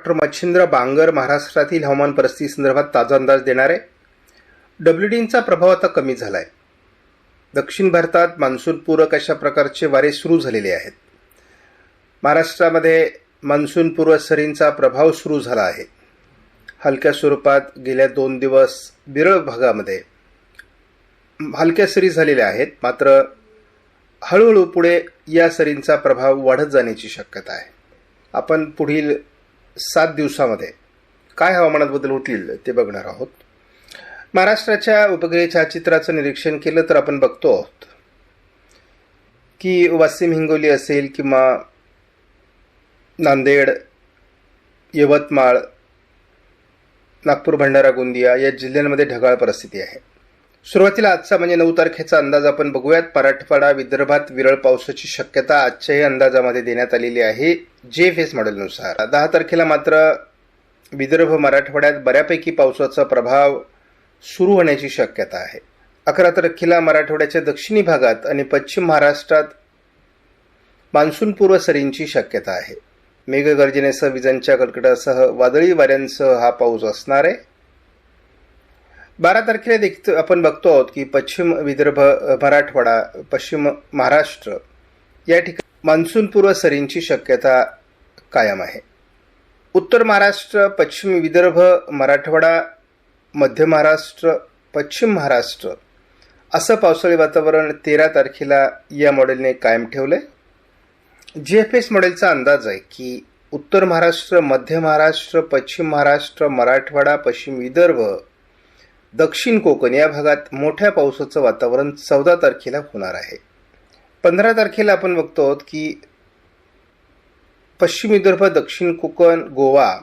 Doctor Machhindra Bangar महाराष्ट्रातील हवामान परिस्थिती संदर्भात ताजा अंदाज देणार. आहे डब्ल्यू डीचा प्रभाव आता कमी झाला आहे दक्षिण भारतात मान्सूनपूरक अशा प्रकारचे वारे सुरू झालेले आहेत. महाराष्ट्रामध्ये मान्सूनपूर्व सरींचा प्रभाव सुरू झाला आहे. हलक्या स्वरूपात गेल्या दोन दिवस बिरळ भागामध्ये हलक्या सरी झालेल्या आहेत. मात्र हळूहळू पुढे या सरींचा प्रभाव वाढत जाण्याची शक्यता आहे. आपण पुढील सात दिवसामध्ये काय हवामानात बदल होतील ते बघणार आहोत. महाराष्ट्राच्या उपग्रह छायाचित्राचं निरीक्षण केलं तर आपण बघतो आहोत. की वासिम हिंगोली असेल किंवा नांदेड यवतमाळ नागपूर भंडारा गोंदिया या जिल्ह्यांमध्ये ढगाळ परिस्थिती आहे. सुरुवातीला आजचा म्हणजे नऊ तारखेचा अंदाज आपण बघूयात. मराठवाडा विदर्भात विरळ पावसाची शक्यता आजच्याही अंदाजामध्ये देण्यात आलेली आहे. जे फेस मॉडेलनुसार. दहा तारखेला मात्र विदर्भ मराठवाड्यात बऱ्यापैकी पावसाचा प्रभाव सुरू होण्याची शक्यता आहे. अकरा तारखेला मराठवाड्याच्या दक्षिणी भागात आणि पश्चिम महाराष्ट्रात मान्सूनपूर्व सरींची शक्यता आहे. मेघगर्जनेसह विजांच्या कडकडासह वादळी वाऱ्यांसह हा पाऊस असणार आहे. बारा तारखेला देखील आपण बघतो आहोत की पश्चिम विदर्भ मराठवाडा पश्चिम महाराष्ट्र या ठिकाणी मान्सूनपूर्व सरींची शक्यता कायम आहे. उत्तर महाराष्ट्र पश्चिम विदर्भ मराठवाडा मध्य महाराष्ट्र पश्चिम महाराष्ट्र असं पावसाळी वातावरण तेरा तारखेला या मॉडेलने कायम ठेवलं आहे जी एफ एस मॉडेलचा अंदाज आहे की उत्तर महाराष्ट्र मध्य महाराष्ट्र पश्चिम महाराष्ट्र मराठवाडा पश्चिम विदर्भ दक्षिण कोकण या भागात मोठ्या पावसाचं वातावरण चौदा तारखेला होणार आहे. पंधरा तारखेला आपण बघतो आहोत की पश्चिम विदर्भ दक्षिण कोकण गोवा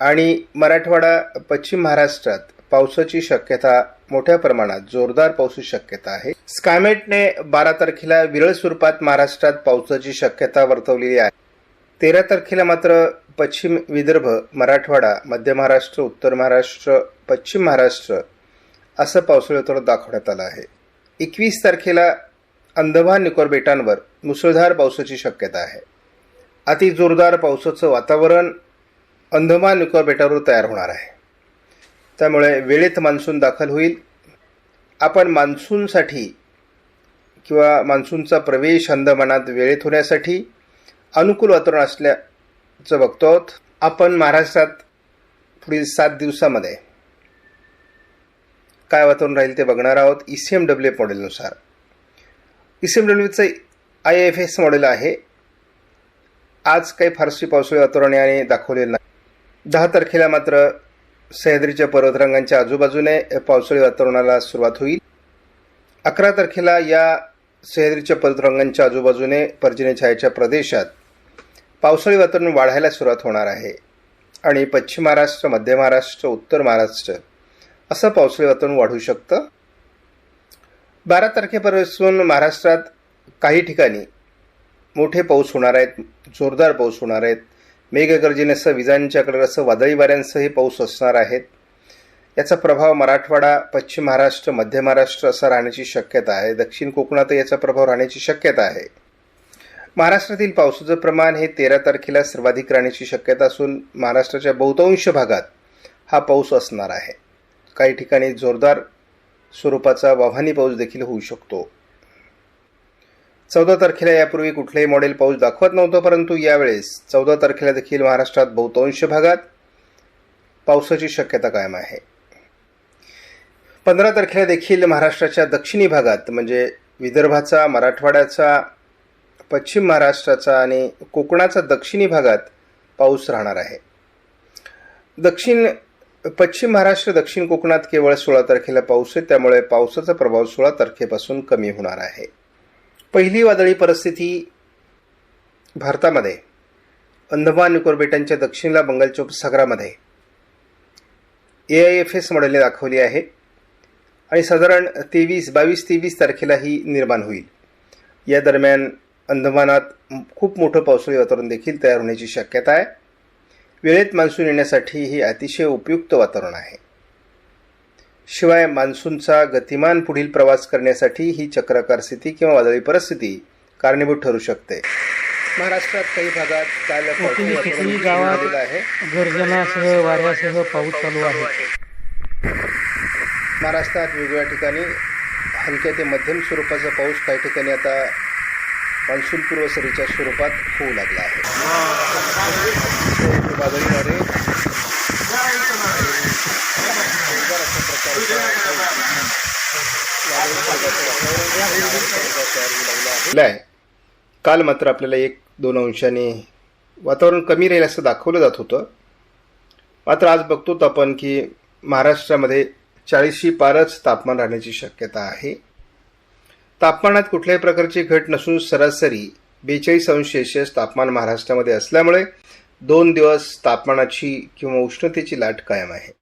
आणि मराठवाडा पश्चिम महाराष्ट्रात पावसाची शक्यता मोठ्या प्रमाणात जोरदार पावसाची शक्यता आहे. स्कायमेटने बारा तारखेला विरळ स्वरूपात महाराष्ट्रात पावसाची शक्यता वर्तवलेली आहे. तेरा तारखेला मात्र पश्चिम विदर्भ मराठवाडा मध्य महाराष्ट्र उत्तर महाराष्ट्र पश्चिम महाराष्ट्र असं पावसाळी वातावरण दाखवण्यात आलं आहे. एकवीस तारखेला अंदमान निकोबार बेटांवर मुसळधार पावसाची शक्यता आहे. अति जोरदार पावसाचं वातावरण अंदमान निकोबार बेटावर तयार होणार आहे. त्यामुळे वेळेत मान्सून दाखल होईल. आपण मान्सूनसाठी किंवा मान्सूनचा प्रवेश अंदमानात वेळेत होण्यासाठी अनुकूल वातावरण असल्याचं बघतो आहोत आपण महाराष्ट्रात पुढील सात दिवसामध्ये काय वातावरण राहील ते बघणार आहोत. E C M W F मॉडेलनुसार E C M डब्ल्यूचं आय एफ एस मॉडेल आहे. आज काही फारशी पावसाळी वातावरण याने दाखवलेलं नाही. दहा तारखेला मात्र सह्याद्रीच्या पर्वतरांगांच्या आजूबाजूने पावसाळी वातावरणाला सुरुवात होईल. अकरा तारखेला या सह्याद्रीच्या पर्वतरांगांच्या आजूबाजूने पर्जन्यछायाच्या प्रदेशात पावसाळी वातावरण वाढायला सुरुवात होणार आहे. आणि पश्चिम महाराष्ट्र मध्य महाराष्ट्र उत्तर महाराष्ट्र असं पावसाळी वातावरण वाढू शकतं? बारा तारखेपासून महाराष्ट्रात काही ठिकाणी मोठे पाऊस होणार आहेत जोरदार पाऊस होणार आहेत. मेघगर्जनेसह विजांच्याकडे असं वादळी वाऱ्यांसह हे पाऊस असणार आहेत. याचा प्रभाव मराठवाडा पश्चिम महाराष्ट्र मध्य महाराष्ट्र असा राहण्याची शक्यता आहे. दक्षिण कोकणातही याचा प्रभाव राहण्याची शक्यता आहे. महाराष्ट्रातील पावसाचं प्रमाण हे तेरा तारखेला सर्वाधिक राहण्याची शक्यता असून महाराष्ट्राच्या बहुतांश भागात हा पाऊस असणार आहे. काही ठिकाणी जोरदार स्वरूपाचा वाहनी पाऊस देखील होऊ शकतो. चौदा तारखेला यापूर्वी कुठलेही मॉडेल पाऊस दाखवत नव्हतं परंतु यावेळेस चौदा तारखेला देखील महाराष्ट्रात बहुतांश भागात पावसाची शक्यता कायम आहे. पंधरा तारखेला देखील महाराष्ट्राच्या दक्षिणी भागात म्हणजे विदर्भाचा मराठवाड्याचा पश्चिम महाराष्ट्राचा आणि कोकणाचा दक्षिणी भागात पाऊस राहणार आहे. दक्षिण पश्चिम महाराष्ट्र दक्षिण कोकणात केवळ सोळा तारखेला पाऊस आहे त्यामुळे पावसाचा प्रभाव सोळा तारखेपासून कमी होणार आहे. पहिली वादळी परिस्थिती भारतामध्ये अंदमान निकोबार बेटांच्या दक्षिणला बंगालच्या उपसागरामध्ये ए आय एफ एस मॉडेलने दाखवली आहे. आणि साधारण तेवीस बावीस तेवीस तारखेला ही निर्माण होईल. या दरम्यान अंदमानात खूप मोठं पावसाळी वातावरण देखील तयार होण्याची शक्यता आहे. वेळेत मान्सून येण्यासाठी हे अतिशय उपयुक्त वातावरण आहे. शिवाय मान्सूनचा गतिमान पुढील प्रवास करण्यासाठी ही चक्राकार स्थिती किंवा वादळी परिस्थिती कारणीभूत ठरू शकते. महाराष्ट्रात काही भागात काल गावात आहे. गर्जनासह वाऱ्यासह पाऊस चालू आहे. महाराष्ट्रात वेगवेगळ्या ठिकाणी हलक्या ते मध्यम स्वरूपाचा पाऊस काही ठिकाणी आता मान्सून सरीच्या स्वरूपात होऊ लागला आहे अतिशय आहे. आहे. काल मात्र आपल्याला एक दोन अंशाने वातावरण कमी राहील असं दाखवलं जात होतं मात्र आज बघतोत आपण की महाराष्ट्रामध्ये चाळीसशी पारच तापमान राहण्याची शक्यता आहे तापमानात कुठल्याही प्रकारची घट नसून सरासरी बेचाळीस अंश सेल्सिअस तापमान महाराष्ट्रामध्ये असल्यामुळे दोन दिवस तापमानाची किंवा उष्णतेची लाट कायम आहे.